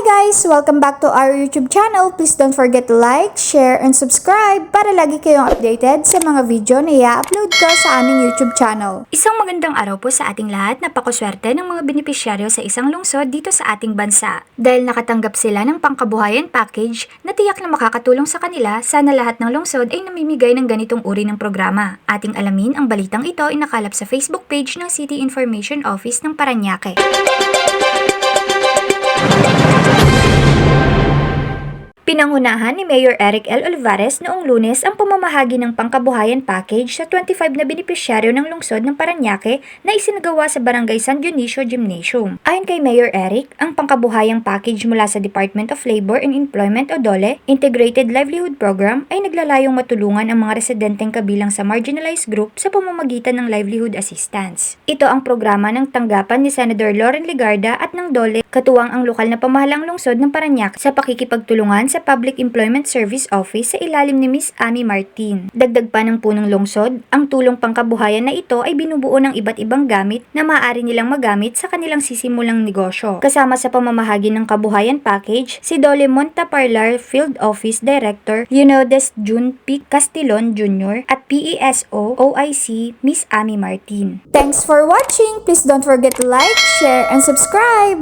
guys! Welcome back to our YouTube channel. Please don't forget to like, share, and subscribe para lagi kayong updated sa mga video na i-upload ko sa aming YouTube channel. Isang magandang araw po sa ating lahat na pakoswerte ng mga benepisyaryo sa isang lungsod dito sa ating bansa. Dahil nakatanggap sila ng pangkabuhayan package na tiyak na makakatulong sa kanila, sana lahat ng lungsod ay namimigay ng ganitong uri ng programa. Ating alamin ang balitang ito ay nakalap sa Facebook page ng City Information Office ng Paranaque. Pinangunahan ni Mayor Eric L. Olivares noong lunes ang pamamahagi ng pangkabuhayan package sa 25 na benepisyaryo ng lungsod ng Paranaque na isinagawa sa Barangay San Dionisio Gymnasium. Ayon kay Mayor Eric, ang pangkabuhayang package mula sa Department of Labor and Employment o DOLE Integrated Livelihood Program ay naglalayong matulungan ang mga residenteng kabilang sa marginalized group sa pamamagitan ng livelihood assistance. Ito ang programa ng tanggapan ni Senator Lauren Ligarda at ng DOLE katuwang ang lokal na pamahalang lungsod ng Paranaque sa pakikipagtulungan sa Public Employment Service Office sa ilalim ni Miss Amy Martin. Dagdag pa ng punong lungsod, ang tulong pangkabuhayan na ito ay binubuo ng iba't ibang gamit na maaari nilang magamit sa kanilang sisimulang negosyo. Kasama sa pamamahagi ng kabuhayan package, si Dole Montaparlar Field Office Director Leonidas June P. Castillon Jr. at PESO OIC Miss Amy Martin. Thanks for watching! Please don't forget to like, share, and subscribe!